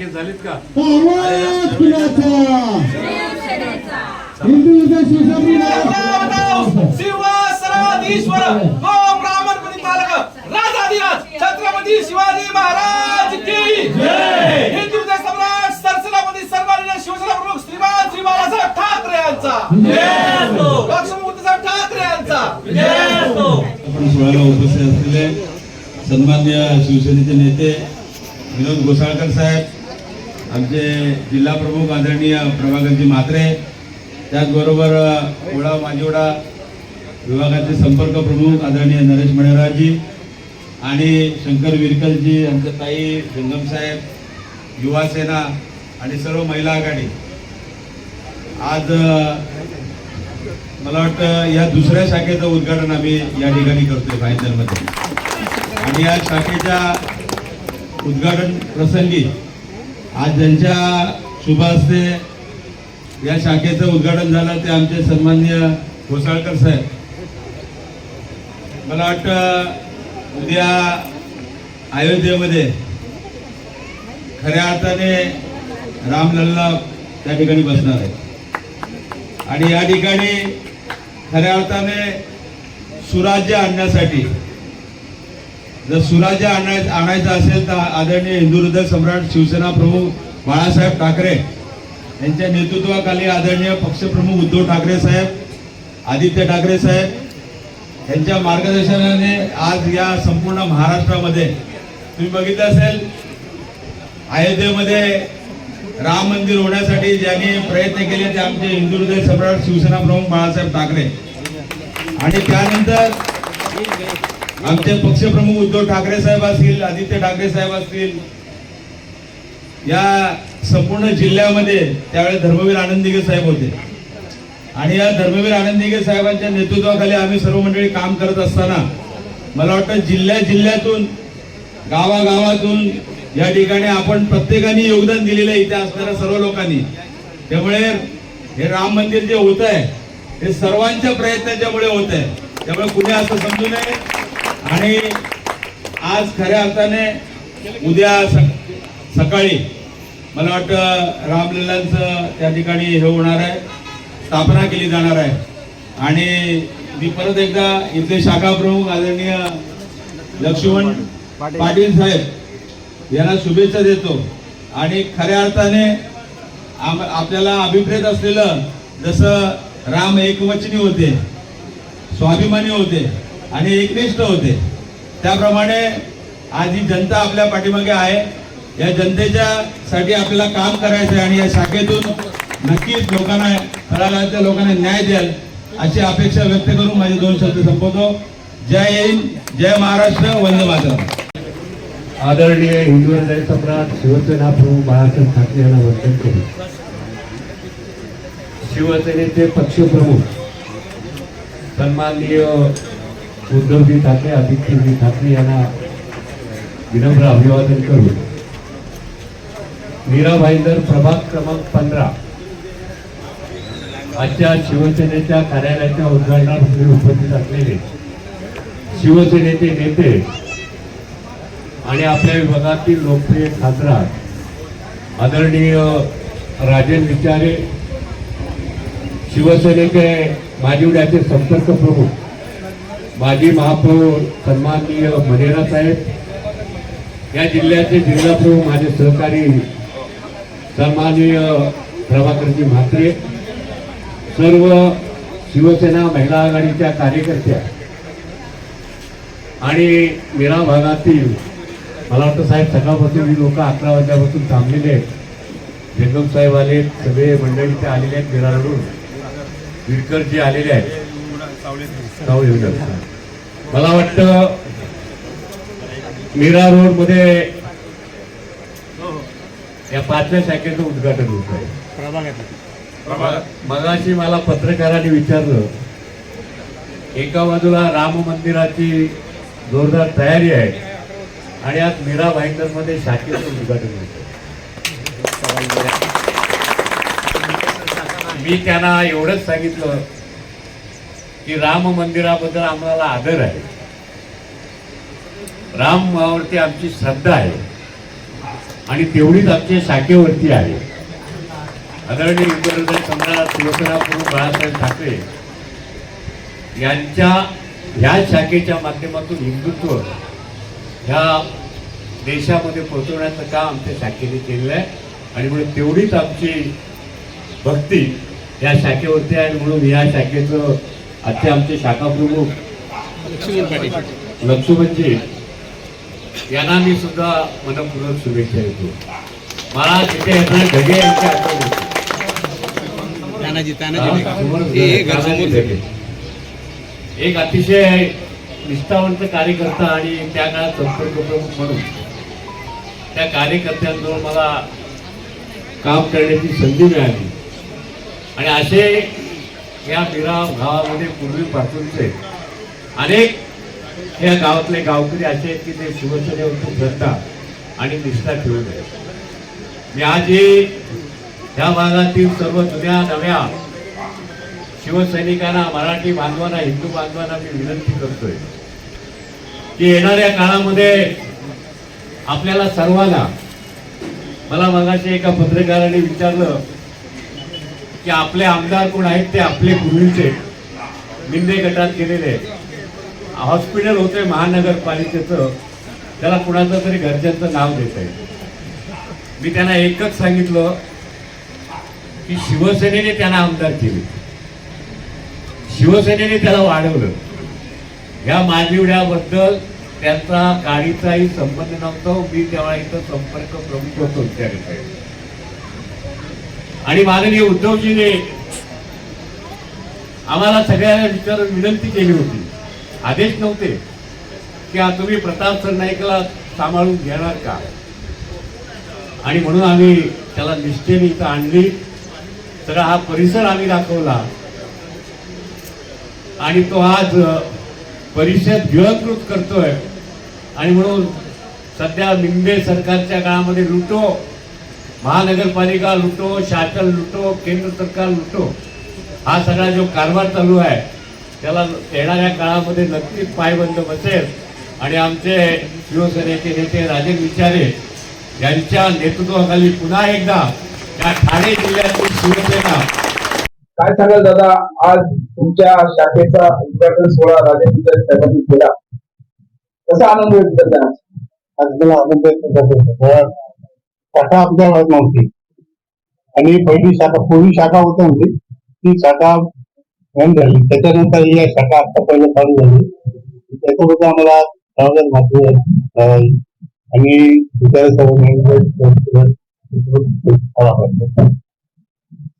शाखेत झालीत का? आवाज कुणाचा हिंदूचा शिवसैनिक शिव सर्वाधीश्वर ओम रामन तालक राजाधिराज छत्रपती शिवाजी महाराज की जय! हिंदूचे सम्राट सरसेनापती सर्वाधिराज शिवसेना प्रमुख श्रीमान श्री बाळासाहेब ठाकरे यांचा. लक्ष्मीसाहेब ठाकरे यांचा. आपण सोहळ्याला उपस्थित असलेले सन्मान्य शिवसेनेचे नेते विनोद घोसाळकर साहेब आमचे जिल्हा प्रमुख आदरणीय प्रभाकरजी म्हात्रे त्याचबरोबर ओढा माजिवडा विभागाचे संपर्क प्रमुख आदरणीय नरेश मणेरावजी आणि शंकर विरकलजी आमच्या ताई जंगमसाहेब युवासेना युवा सेना आणि सर्व महिला आघाडी. आज मला वाटतं या दुसऱ्या शाखेचं उद्घाटन आम्ही या ठिकाणी करतोय भाईंदरमध्ये आणि या शाखेच्या उद्घाटन प्रसंगी आज ज्यांच्या शुभहस्ते या शाखेचं उद्घाटन झालं ते आमचे सन्मान्य घोसाळकर साहेब. मला वाटतं उद्या अयोध्येमध्ये खऱ्या अर्थाने रामलल्ला त्या ठिकाणी बसणार आहे. आणि या ठिकाणी खऱ्या अर्थाने सुराज्य आणण्यासाठी जर सुराज्य आणाय आणायचं असेल तर आदरणीय हिंदू हृदय सम्राट शिवसेना प्रमुख बाळासाहेब ठाकरे यांच्या नेतृत्वाखाली आदरणीय पक्षप्रमुख उद्धव ठाकरे साहेब आदित्य ठाकरे साहेब यांच्या मार्गदर्शनाने आज या संपूर्ण महाराष्ट्रामध्ये तुम्ही बघितलं असेल अयोध्येमध्ये राम मंदिर होण्यासाठी ज्यांनी प्रयत्न केले ते आमचे हिंदू हृदय सम्राट शिवसेना प्रमुख बाळासाहेब ठाकरे. आणि त्यानंतर आमचे पक्षप्रमुख उद्धव ठाकरे साहेब असतील आदित्य ठाकरे साहेब असतील या संपूर्ण जिल्ह्यामध्ये त्यावेळेस धर्मवीर आनंदिगे साहेब होते. आणि या धर्मवीर आनंदिगे साहेबांच्या नेतृत्वाखाली आम्ही सर्व मंडळी काम करत असताना मला वाटतं जिल्ह्या जिल्ह्यातून गावागावातून या ठिकाणी आपण प्रत्येकाने योगदान दिलेलं आहे इथे असणाऱ्या सर्व लोकांनी. त्यामुळे हे राम मंदिर जे होत आहे हे सर्वांच्या प्रयत्नाच्यामुळे होत आहे त्यामुळे कुणी असं समजू नये. आणि आज खऱ्या अर्थाने उद्या स- सकाळी मला वाटतं रामलल्लांचं त्या ठिकाणी हे होणार आहे स्थापना केली जाणार आहे. आणि मी परत एकदा इथले शाखा प्रमुख आदरणीय लक्ष्मण पाटील साहेब यांना शुभेच्छा देतो. आणि खऱ्या अर्थाने आम- आपल्याला अभिप्रेत असलेलं जसं राम एकवचनी होते स्वाभिमानी होते आणि एकनिष्ठ होते. त्याप्रमाणे आज ही जनता आपल्या पाठीमागे आहे या जनतेच्या साठी आपल्याला काम करायचं आहे आणि या शाखेतून नक्कीच लोकांना फळाला लोकांना न्याय द्याल अशी अपेक्षा व्यक्त करून माझे दोन शब्द संपवतो. जय हिंद जय महाराष्ट्र वंदे मातरम. आदरणीय हिंदू हृदय सम्राट शिवसेना प्रमुख बाळासाहेब ठाकरे यांना वंदन करू शिवसेनेचे पक्षप्रमुख सन्माननीय उद्धवजी ठाकरे आदित्यजी ठाकरे यांना विनम्र अभिवादन करू. मीरा भाईंदर प्रभाग क्रमांक पंधरा. आजच्या शिवसेनेच्या कार्यालयाच्या उद्घाटनासाठी उपस्थित असलेले शिवसेनेचे नेते आणि आपल्या विभागातील लोकप्रिय खासदार आदरणीय राजन विचारे शिवसेनेचे माजिवड्याचे संपर्क प्रमुख माजी महापौर सन्माननीय मनेरा साहेब या जिल्ह्याचे जिल्हाप्रमुख माझे सहकारी सन्माननीय प्रभाकरजी म्हात्रे सर्व शिवसेना महिला आघाडीच्या कार्यकर्त्या आणि मीरा भागातील मला वाटतं साहेब सकाळपासून ही लोक अकरा वाजल्यापासून थांबलेले आहेत. जंगम साहेब आले सगळे मंडळी ते आलेले आहेत मिरारडून विरकर जे आलेले आहेत. जाऊ येऊ मला वाटतं मीरा रोडमध्ये या पाचव्या शाखेचं उद्घाटन होत आहे. मगाशी मला पत्रकारांनी विचारलं एका बाजूला राम मंदिराची जोरदार तयारी आहे आणि आज मीरा भाईंदरमध्ये शाखेचं उद्घाटन होत मी त्यांना एवढंच सांगितलं की राम मंदिराबद्दल आम्हाला आदर आहे. रामावरती आमची श्रद्धा आहे. आणि तेवढीच आमच्या शाखेवरती आहे. आदरणीय हिंदुहृदय सम्राट शिवसेना प्रमुख बाळासाहेब ठाकरे यांच्या ह्या शाखेच्या माध्यमातून हिंदुत्व ह्या देशामध्ये पोहोचवण्याचं काम आमच्या शाखेने केलेलं आहे. आणि म्हणून तेवढीच आमची भक्ती या शाखेवरती आहे आणि म्हणून या शाखेचं आजचे आमचे शाखा प्रमुख लक्ष्मणजी यांना मी सुद्धा मनपूर्वक शुभेच्छा देतो मला तिथे येताना ढगे यांची आठवण. तानाजी तानाजी ढगे. एक अतिशय निष्ठावंत कार्यकर्ता आणि त्या काळात संपर्क प्रमुख म्हणून त्या कार्यकर्त्यांजवळ मला काम करण्याची संधी मिळाली आणि असे या मिरा गावामध्ये पूर्वीपासूनचे अनेक या गावातले गावकरी असे आहेत की ते शिवसेनेवरती श्रद्धा आणि निष्ठा ठेवून आहेत मी आजही ह्या भागातील सर्व जुन्या नव्या शिवसैनिकांना मराठी बांधवांना हिंदू बांधवांना मी विनंती करतोय की येणाऱ्या काळामध्ये आपल्याला सर्वांना मला मगाशी एका पत्रकाराने विचारलं की आपले आमदार कोण आहेत ते आपले पूर्वीचे निंदे गटात गेलेले. हॉस्पिटल होते महानगरपालिकेचं. त्याला कुणाचं तरी घरच्यांचं नाव देत आहे. मी त्यांना एकच सांगितलं की शिवसेनेने त्यांना आमदार केले. शिवसेनेने त्याला वाढवलं. या माननिवड्याबद्दल त्यांचा काळीचाही संबंध नव्हता. मी तेव्हा इथं संपर्क प्रमुख होतो त्याकडे आणि माननीय उद्धवजीने आम्हाला सगळ्यांना विचार विनंती केली होती. आदेश नव्हते की तुम्ही प्रताप सरनाईकला सांभाळून घेणार का? आणि म्हणून आम्ही त्याला निष्ठेने इथं आणली. सगळा हा परिसर आम्ही दाखवला. आणि तो आज परिषद गिळकृत करतोय. आणि म्हणून सध्या निंबे सरकारच्या काळामध्ये लुटो. महानगरपालिका लुटो शासन लुटो केंद्र सरकार लुटो हा सगळा जो कारभार चालू आहे त्याला येणाऱ्या काळामध्ये नक्कीच पायबंद बसेल. आणि आमचे शिवसेनेचे नेते राजेश विचारे यांच्या नेतृत्वाखाली पुन्हा एकदा या ठाणे जिल्ह्यातील शिवसेना काय सांगाल दादा? आज तुमच्या शाखेचा उद्घाटन सोहळा राजेंद्र साहेबांनी केला. कसा आनंद व्यक्त करता आज मला आनंद व्यक्त करतो शाखा गावात नव्हती. आणि पहिली शाखा पूर्वी शाखा होती म्हणजे ती शाखा बंद झाली. त्याच्यानंतर ही शाखा आता पहिलं चालू झाली. त्याच्याबद्दल आम्हाला समाजात माहिती. आणि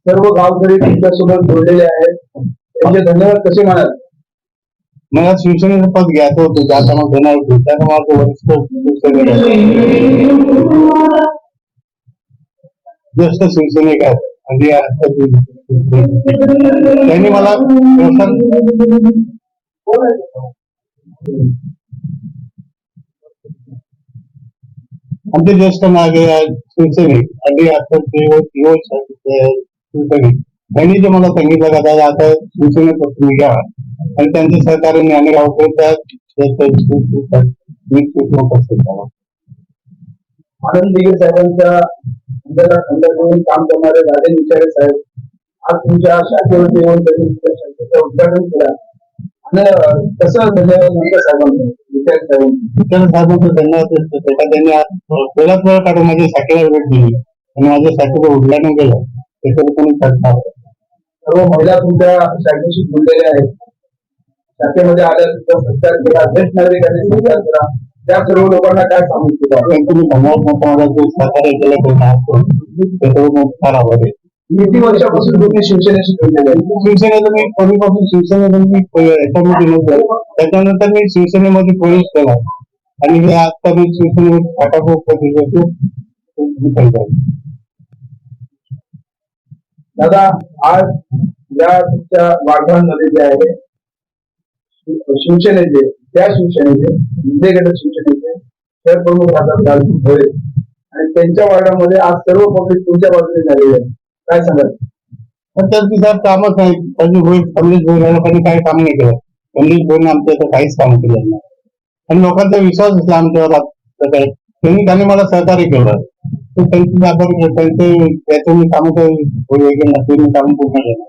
सर्व गावकरी तुमच्यासोबत जोडलेले आहेत. त्यांचे धन्यवाद कसे म्हणाल? मला शिवसेनेचं पद घ्यायचं होतं जाताना देणार होते त्यानं माझं वरिष्ठ. ज्येष्ठ शिवसैनिक आहेत आणि त्यांनी मला प्रोत्साहन आमचे ज्येष्ठ नागरिक शिवसैनिक आणि शिवसैनिक त्यांनी जे मला सांगितलं का दादा आता शिवसेनेत तुम्ही घ्या आणि त्यांच्या सहकार्याने आणि गावकऱ्यांच्या आनंद दिगे साहेबांच्या खंडाकडून काम करणारे राजन विचारे साहेब आज तुमच्या शाखेवरती येऊन त्यांनी उद्घाटन केलं. कसं त्यांनी वेळ काढून माझ्या शाखेला भेट दिली. आणि माझ्या शाखेचं उद्घाटन केलं. चर्चा सर्व महिला तुमच्या शाखेशी जोडलेल्या आहेत. शाखेमध्ये आल्यानंतर सत्कार केला ज्येष्ठ नागरिकांनी सत्कार केला त्या सर्व लोकांना काय सांगू इच्छिता तुम्ही धन्यवाद मोठा मला जे सहकार्य केलं ते त्याच्यावर फार आभार आहे. किती वर्षापासून तुम्ही शिवसेनेशी जोडलेले शिवसेनेचं मी पूर्वीपासून शिवसेनेचं मी त्याच्यानंतर मी शिवसेनेमध्ये प्रवेश केला. आणि हे आता मी शिवसेनेमध्ये फाटाफोट प्रतिष्ठाचे दादा आज या तुमच्या वाघांमध्ये जे आहे शि- शिवसेनेचे त्या हिंदे गट शिवसेनेचे शहर प्रमुख राहतात लालजी भोळे. आणि त्यांच्या वार्डामध्ये आज सर्व पब्लिक तुमच्या बाजूने झालेले आहे. काय सांगाल? पण त्यांची सर कामच नाही त्यांनी होईल कमलेश भोईर लोकांनी काही काम नाही केलं. कमलेश भोईरने आमच्या इथं काहीच काम केलं नाही. आणि लोकांचा विश्वास असला आमच्यावर. त्यांनी त्यांनी मला सहकार्य केलं. तर त्यांची आपण त्यांचे त्यातून कामं वेगळे नसलेली कामं पूर्ण केलं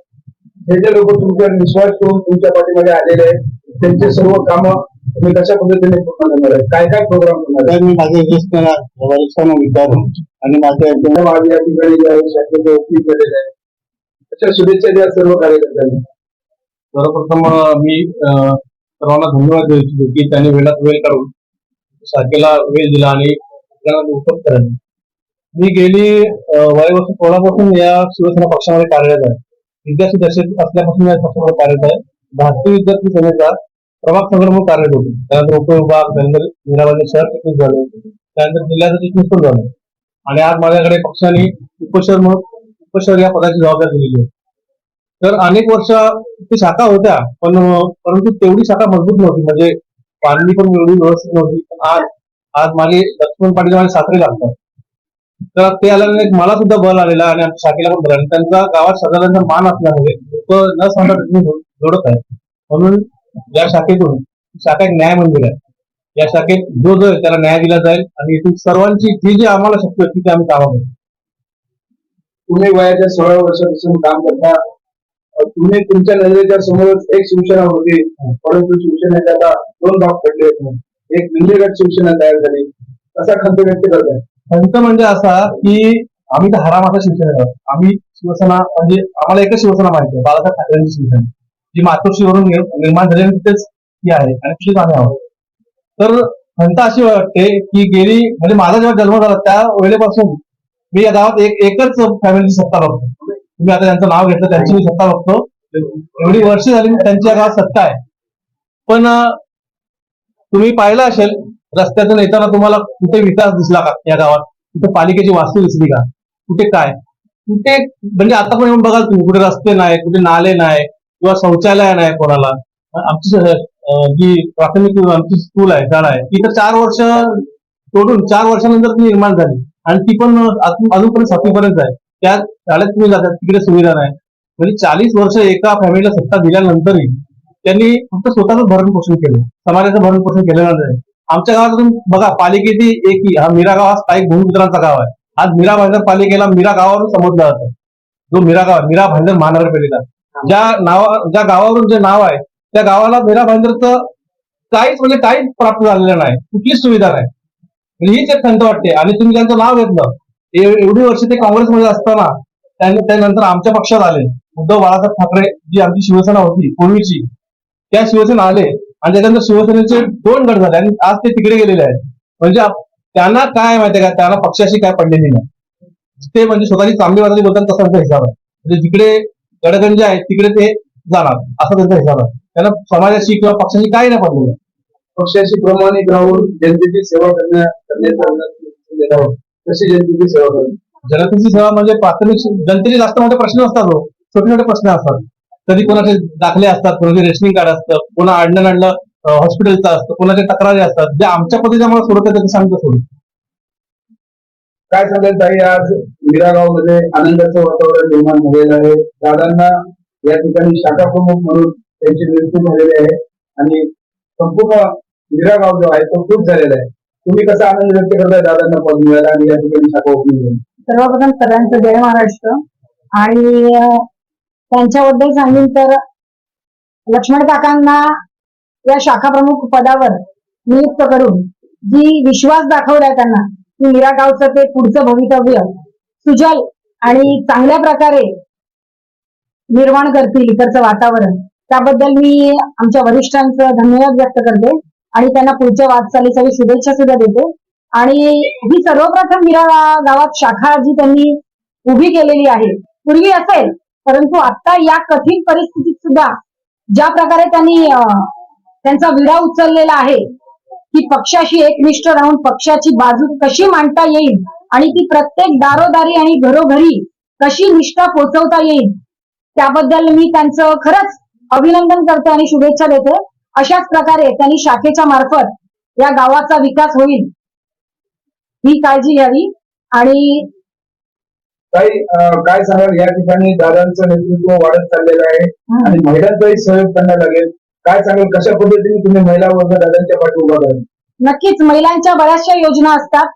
हे जे लोक तुमच्यावर विश्वास ठेवून तुमच्या पाठीमध्ये आलेले आहेत त्यांचे सर्व कामं तुम्ही कशा पद्धतीने पूर्ण करणार आहे काय काय प्रोग्राम करणार आहे मी माझे वरिष्ठांना विचारून आणि माझ्या या ठिकाणी जे आहे शाखेचे ओपी केलेले आहे अशा शुभेच्छा द्या सर्व कार्यकर्त्यांनी. सर्वप्रथम मी सर्वांना धन्यवाद देऊ इच्छितो की त्यांनी वेळात वेळ काढून शाखेला वेळ दिला आणि उपयोग करायला मी गेली अ, वय वर्ष सोळापासून या शिवसेना पक्षामध्ये कार्यरत आहे. विद्यार्थी दशेत असल्यापासून या पक्षामध्ये कार्यरत आहे. भारतीय विद्यार्थी सेनेचा प्रभाग संघटन कार्यरत होते. त्यानंतर उपविभाग त्यानंतर मीराबाई शहर टेक्निक झाले त्यानंतर जिल्ह्याचं टेक्निक पण झालं. आणि आज माझ्याकडे पक्षाने उपशहर म्हणून उपशहर या पदाची जबाबदारी दिलेली आहे. तर अनेक वर्ष ती शाखा होत्या पण परंतु तेवढी शाखा मजबूत नव्हती. म्हणजे पाणी पण एवढी व्यवस्थित नव्हती. पण आज आज माझे लक्ष्मण पाटील माझे सासरे लागतात. तर ते आल्याने एक मला सुद्धा बल आलेला आणि आमच्या शाखेला पण बल आणि त्यांचा गावात सगळ्यांचा मान असल्यामुळे लोक न सांगता जोडत आहेत. म्हणून या शाखेतून शाखा एक न्याय मंदिर आहे. या शाखेत जो जो त्याला न्याय दिला जाईल आणि इथून सर्वांची जी जी आम्हाला शक्य होती ती आम्ही कामं करू तुम्ही वयाच्या सोळा वर्षापासून काम करता. तुम्ही तुमच्या नजरेच्या समोरच एक शिवसेना होती परंतु शिवसेनेचे आता दोन भाग पडले एक निंदेगड शिवसेना तयार झाली. कसा खंत व्यक्त करताय? खंत म्हणजे असा की आम्ही तर हरामाचा शिवसेना आम्ही शिवसेना म्हणजे आम्हाला एकच शिवसेना माहिती आहे बाळासाहेब ठाकरेंची शिवसेना. जी मातोश्रीवरून निर्माण झालेली तिथेच ती आहे आणि तिथेच आम्ही आहोत. तर खंत अशी वाटते की गेली म्हणजे माझा जेव्हा जन्म झाला त्या वेळेपासून मी या गावात एक एकच फॅमिलीची सत्ता बघतो. तुम्ही आता त्यांचं नाव घेतलं त्यांची मी सत्ता बघतो. एवढी वर्ष झाली त्यांची या गावात सत्ता आहे. पण तुम्ही पाहिलं असेल रस्त्यातून येताना तुम्हाला कुठे विकास दिसला का या गावात? कुठे पालिकेची वास्तू दिसली का? कुठे काय? कुठे म्हणजे आता पण येऊन बघाल तुम्ही कुठे रस्ते नाही कुठे नाले नाही किंवा शौचालय नाही कोणाला. आमची जी प्राथमिक आमची स्कूल आहे शाळा आहे ती तर चार वर्ष तोडून चार वर्षानंतर ती निर्माण झाली. आणि ती पण अजूनपर्यंत सातवीपर्यंत आहे. त्या शाळेत तुम्ही जातात तिकडे सुविधा नाही. म्हणजे चाळीस वर्ष एका फॅमिलीला सत्ता दिल्यानंतरही त्यांनी फक्त स्वतःच भरण पोषण केलं. समाजाचं भरण पोषण केलेलं नाही. आमच्या गावात बघा पालिकेची एक हा मीरा गाव हा स्थायिक भूमिपुत्रांचा गाव आहे. आज मीरा भांडर पालिकेला मीरा गावावरून समजलं जातो. जो मीरा गाव मीरा भांडर महानगरपालिका ज्या नावा ज्या गावावरून जे नाव आहे त्या गावाला मेरा भांडरचं काहीच म्हणजे काहीच प्राप्त झालेलं नाही. कुठलीच सुविधा नाही. म्हणजे हीच एक खंत वाटते. आणि तुम्ही त्यांचं नाव घेतलं एवढी वर्ष ते काँग्रेसमध्ये असताना त्यांनी त्यानंतर आमच्या पक्षात आले. उद्धव बाळासाहेब ठाकरे जी आमची शिवसेना होती पूर्वीची त्या शिवसेना आले. आणि त्याच्यानंतर शिवसेनेचे दोन गट झाले. आणि आज ते तिकडे गेलेले आहेत. म्हणजे त्यांना काय माहितीये का? त्यांना पक्षाशी काय पडलेली नाही. ते म्हणजे स्वतःची चांगली वाजली बोलतात तसा त्यांचा हिसाब आहे. म्हणजे जिकडे गडगंज आहे तिकडे ते जाणार असा त्यांचा हिसाब आहे त्यांना समाजाशी किंवा पक्षाशी काही नाही पडलेलं. पक्षाशी प्रमाणित राहून जनतेची सेवा करण्या करण्याचा कशी जनतेची सेवा करणे जनतेची सेवा म्हणजे प्राथमिक जनतेचे जास्त मोठे प्रश्न असतात हो. छोटे छोटे प्रश्न असतात. कधी कोणाचे दाखले असतात कोणाचे रेशनिंग कार्ड असतं कोणा अडणं अडणं हॉस्पिटलचं असतं कोणाच्या तक्रारी असतात. जे आमच्या पद्धतीने आम्हाला सोडत येतं ते सांगतो सोडून. काय सांगाल ताई आज मध्ये आनंदाचं वातावरण निर्माण झालेलं आहे. दादांना या ठिकाणी शाखा प्रमुख म्हणून त्यांची नियुक्ती झालेली आहे. आणि संपूर्ण मिरागाव जो आहे तो खूप झालेला आहे. तुम्ही कसा आनंद व्यक्त करताय दादांना पद मिळाला आणि या ठिकाणी शाखा ओपनिंग झाली? सर्वप्रथम सगळ्यांचं जय महाराष्ट्र. आणि त्यांच्याबद्दल सांगेन तर लक्ष्मण काकांना या शाखा प्रमुख पदावर नियुक्त करून जी विश्वास दाखवलाय त्यांना की मीरा गावचं ते पुढचं भवितव्य सुजल आणि चांगल्या प्रकारे निर्माण करतील इकडचं वातावरण. त्याबद्दल मी आमच्या वरिष्ठांचं धन्यवाद व्यक्त करते आणि त्यांना पुढच्या वाटचालीसाठी शुभेच्छा सुद्धा देते. आणि ही सर्वप्रथम मीरा गावात शाखा जी त्यांनी उभी केलेली आहे पूर्वी असेल परंतु आता या कठीण परिस्थितीत सुद्धा ज्या प्रकारे त्यांनी त्यांचा विडा उचललेला आहे की पक्षाशी एकनिष्ठ राहून पक्षाची बाजू कशी मांडता येईल आणि ती प्रत्येक दारोदारी आणि घरोघरी कशी निष्ठा पोहोचवता येईल त्याबद्दल मी त्यांचं खरंच अभिनंदन करते आणि शुभेच्छा देते. अशाच प्रकारे त्यांनी शाखेच्या मार्फत या गावाचा विकास होईल ही काळजी घ्यावी. आणि अं, काय सांगाल? या ठिकाणी दादांचं नेतृत्व वाढत चाललेलं आहे आणि महिलांचाही सहयोग त्यांना लागेल. काय सांगाल? कशा पद्धतीने तुम्ही महिला वर्ग दादांच्या पाठी उभा कराल नक्कीच महिलांच्या बऱ्याचशा योजना असतात.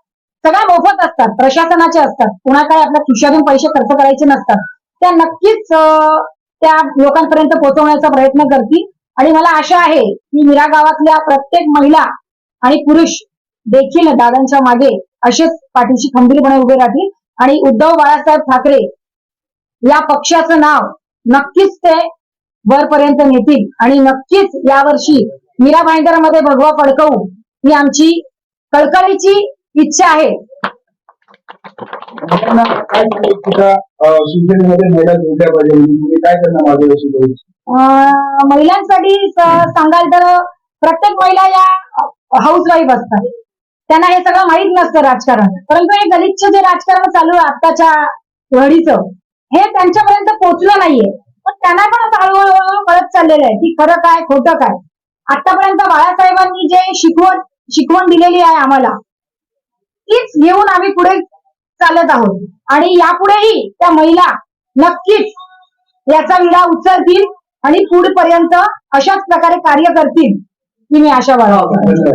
सगळ्या मोफत असतात प्रशासनाचे असतात कुणा काय आपल्या खिशातून पैसे खर्च करायचे नसतात. त्या नक्कीच त्या लोकांपर्यंत पोहोचवण्याचा प्रयत्न करतील. आणि मला आशा आहे की मीरा गावातल्या प्रत्येक महिला आणि पुरुष देखील दादांच्या मागे असेच पाठीशी खंबीरपणे उभे राहतील. आणि उद्धव बाळासाहेब ठाकरे या पक्षाचं नाव नक्कीच ते वरपर्यंत नेतील. आणि नक्कीच यावर्षी मीरा भाईंदरमध्ये भगवा फडकवू ही आमची कळकळीची इच्छा आहे. महिलांना काय सांगू इच्छिता अं, शिवसेनेमध्ये महिला जोडल्या पाहिजे तुम्ही काय त्यांना मार्गदर्शन करू इच्छिता? अं, महिलांसाठी स- सांगाल तर प्रत्येक महिला या हाऊसवाईफ असतात. त्यांना हे सगळं माहीत नसतं राजकारण. परंतु हे गलिच्छ जे राजकारण चालू आहे आत्ताच्या घडीचं हे त्यांच्यापर्यंत पोहोचलं नाहीये. पण त्यांना पण आता हळूहळू हळूहळू कळत चाललेलं आहे की खरं काय खोटं काय. आतापर्यंत बाळासाहेबांनी जे शिकवण शिकवण दिलेली आहे आम्हाला तीच घेऊन आम्ही पुढे चालत आहोत. आणि यापुढेही त्या महिला नक्कीच याचा विडा उचलतील आणि पुढपर्यंत अशाच प्रकारे कार्य करतील ही मी आशा बाळगतो.